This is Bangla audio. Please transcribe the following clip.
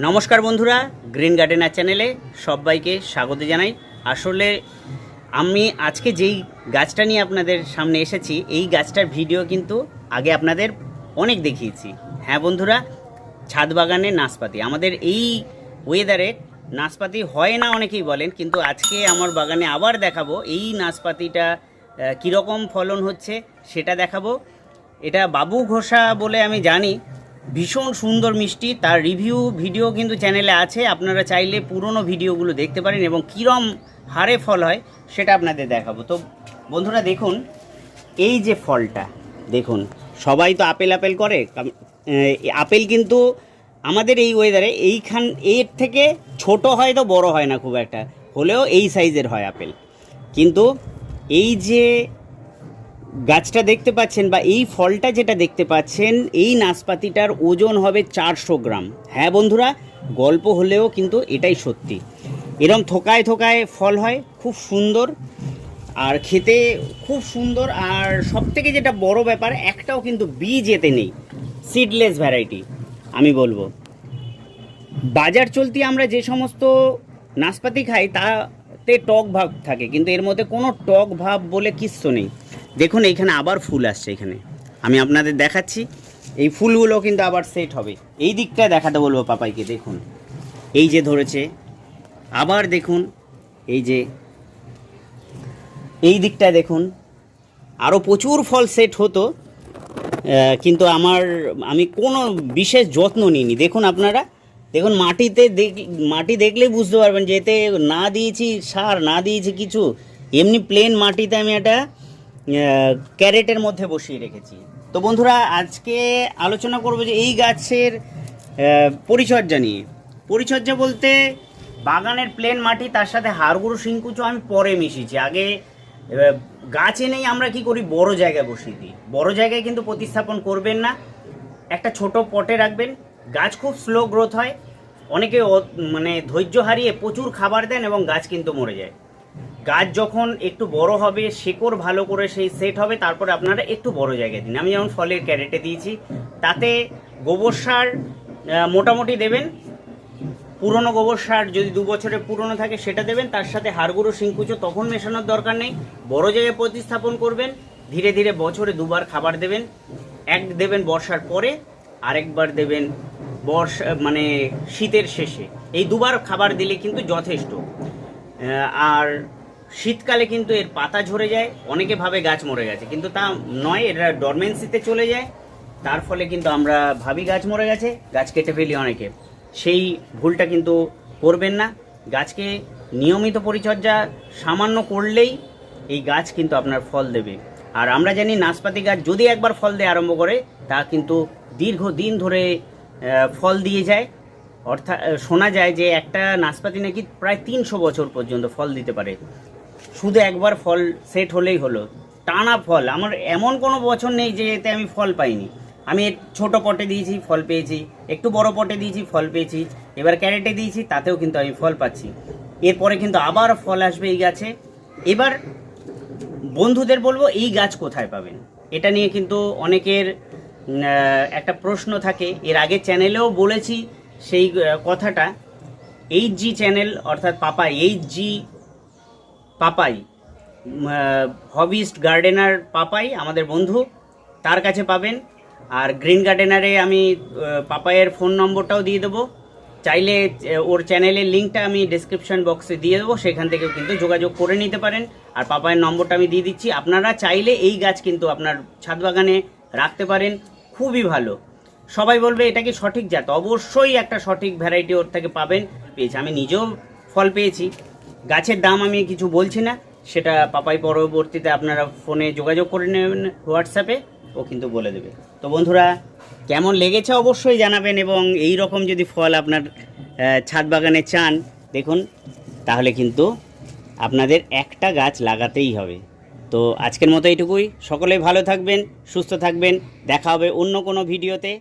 নমস্কার বন্ধুরা, গ্রিন গার্ডেনার চ্যানেলে সবাইকে স্বাগত জানাই। আসলে আমি আজকে যেই গাছটা নিয়ে আপনাদের সামনে এসেছি, এই গাছটার ভিডিও কিন্তু আগে আপনাদের অনেক দেখিয়েছি। হ্যাঁ বন্ধুরা, ছাদ বাগানে নাশপাতি। আমাদের এই ওয়েদারে নাশপাতি হয় না অনেকেই বলেন, কিন্তু আজকে আমার বাগানে আবার দেখাবো, এই নাশপাতিটা কীরকম ফলন হচ্ছে সেটা দেখাবো। এটা বাবু ঘোষা বলে আমি জানি ভীষণ সুন্দর মিষ্টি। তার রিভিউ ভিডিও কিন্তু চ্যানেলে আছে। আপনারা চাইলে পুরনো ভিডিওগুলো দেখতে পারেন এবং কীরম হারে ফল হয় সেটা আপনাদের দেখাবো। তো বন্ধুরা দেখুন, এই যে ফলটা, দেখুন, সবাই তো আপেল আপেল করে। আপেল কিন্তু আমাদের এই ওয়েদারে এইখান, এর থেকে ছোট হয় তো বড় হয় না খুব একটা। হলেও এই সাইজের হয় আপেল। কিন্তু এই যে গাছটা দেখতে পাচ্ছেন বা এই ফলটা যেটা দেখতে পাচ্ছেন, এই নাশপাতিটার ওজন হবে চারশো গ্রাম। হ্যাঁ বন্ধুরা, গল্প হলেও কিন্তু এটাই সত্যি। এরম থোকায় থোকায় ফল হয়, খুব সুন্দর। আর খেতে খুব সুন্দর, আর সব থেকে যেটা বড় ব্যাপার, একটাও কিন্তু বীজ এতে নেই সিডলেস ভ্যারাইটি আমি বলব। বাজার চলতি আমরা যে সমস্ত নাশপাতি খাই, তাতে টক ভাব থাকে, কিন্তু এর মধ্যে কোনো টক ভাব বলে কিচ্ছু নেই। দেখুন এইখানে আবার ফুল আসছে এখানে। আমি আপনাদের দেখাচ্ছি এই ফুলগুলো কিন্তু আবার সেট হবে। এই দিকটা দেখাতে বলব পাপাইকে দেখুন। এই যে ধরেছে আবার দেখুন এই যে এই দিকটায় দেখুন আরও প্রচুর ফল সেট হতো কিন্তু আমার আমি কোনো বিশেষ যত্ন নিইনি। দেখুন আপনারা দেখুন মাটিতে দেখ মাটি দেখলেই বুঝতে পারবেন যে এতে না দিয়েছি সার না দিয়েছি কিছু। এমনি প্লেন মাটিতে আমি আহ, ক্যারেটের মধ্যে বসিয়ে রেখেছি। তো বন্ধুরা, আজকে আলোচনা করব যে এই গাছের পরিচর্যা নিয়ে। পরিচর্যা বলতে বাগানের প্লেন মাটি, তার সাথে হাড়গুঁড়ো, শিংকুচো আমি পরে মিশিয়েছি। আগে গাছ এনেই আমরা কি করি? বড় জায়গায় বসিয়ে দিই। বড় জায়গায় কিন্তু প্রতিস্থাপন করবেন না। একটা ছোট পটে রাখবেন। গাছ খুব স্লো গ্রোথ হয়। অনেকে মানে ধৈর্য হারিয়ে প্রচুর খাবার দেন এবং গাছ কিন্তু মরে যায়। গাছ যখন একটু বড় হবে, শেকড় ভালো করে সেই সেট হবে, তারপরে আপনারা একটু বড় জায়গায় দিন। আমি যেমন ফলের ক্যারেটে দিয়েছি, তাতে গোবর সার মোটামুটি দেবেন। পুরনো গোবর সার যদি দু বছরে পুরনো থাকে, সেটা দেবেন। তার সাথে হাড়গুঁড়ো, শিংকুচো তখন মেশানোর দরকার নেই। বড় জায়গায় প্রতিস্থাপন করবেন, ধীরে ধীরে বছরে দুবার খাবার দেবেন। এক দেবেন বর্ষার পরে, আরেকবার দেবেন বর্ষা মানে শীতের শেষে। এই দুবার খাবার দিলে কিন্তু যথেষ্ট। আর শীতকালে কিন্তু এর পাতা ঝরে যায়, অনেকে ভাবে গাছ মরে গেছে, কিন্তু তা নয় এটা ডরমেন্সিতে চলে যায়। তার ফলে কিন্তু আমরা ভাবি গাছ মরে গেছে, গাছ কেটে ফেলি অনেকে। সেই ভুলটা কিন্তু করবেন না। গাছকে নিয়মিত পরিচর্যা সামান্য করলেই এই গাছ কিন্তু আপনার ফল দেবে। আর আমরা জানি নাশপাতি গাছ যদি একবার ফল দেয় আরম্ভ করে, তা কিন্তু দীর্ঘদিন ধরে ফল দিয়ে যায়। অর্থাৎ শোনা যায় যে একটা নাশপাতি নাকি প্রায় তিনশো বছর পর্যন্ত ফল দিতে পারে। শুধু একবার ফল সেট হলেই হলো। টানা ফল। আমার এমন কোনো বছর নেই যে এতে আমি ফল পাইনি। আমি ছোট পটে দিয়েছি, ফল পেয়েছি। একটু বড় পটে দিয়েছি, ফল পেয়েছি। এবার ক্যারেটে দিয়েছি, তাতেও কিন্তু আমি ফল পাচ্ছি। এরপরে কিন্তু আবার ফল আসবে এই গাছে। এবার বন্ধুদের বলব, এই গাছ কোথায় পাবেন? এটা নিয়ে কিন্তু অনেকের একটা প্রশ্ন থাকে। এর আগে চ্যানেলেও বলেছি সেই কথাটা। এইচ জি চ্যানেল অর্থাৎ পাপা, H G Papai hobbyist gardener Papai আমাদের বন্ধু তার কাছে পাবেন। আর গ্রিন গার্ডেনারে আমি আহ, পাপাইয়ের ফোন নম্বরটাও দিয়ে দেবো। চাইলে ওর চ্যানেলের লিঙ্কটা আমি ডেসক্রিপশন বক্সে দিয়ে দেবো সেখান থেকেও কিন্তু যোগাযোগ করে নিতে পারেন। আর পাপায়ের নম্বরটা আমি দিয়ে দিচ্ছি। আপনারা চাইলে এই গাছ কিন্তু আপনার ছাদ বাগানে রাখতে পারেন খুবই ভালো। সবাই বলবে এটা কি সঠিক জাত? অবশ্যই একটা সঠিক ভ্যারাইটি ওর থেকে পাবেন। পেয়েছি। আমি নিজেও ফল পেয়েছি। গাছের দাম আমি কিছু বলছি না, সেটা পাপাই পরবর্তীতে আপনারা ফোনে যোগাযোগ করে নেবেন হোয়াটসঅ্যাপে ও কিন্তু বলে দেবে। তো বন্ধুরা, কেমন লেগেছে অবশ্যই জানাবেন এবং এই রকম যদি ফল আপনার ছাদ বাগানে চান, দেখুন, তাহলে কিন্তু আপনাদের একটা গাছ লাগাতেই হবে। তো আজকের মতো এইটুকুই, সকলে ভালো থাকবেন, সুস্থ থাকবেন, দেখা হবে অন্য কোনো ভিডিওতে।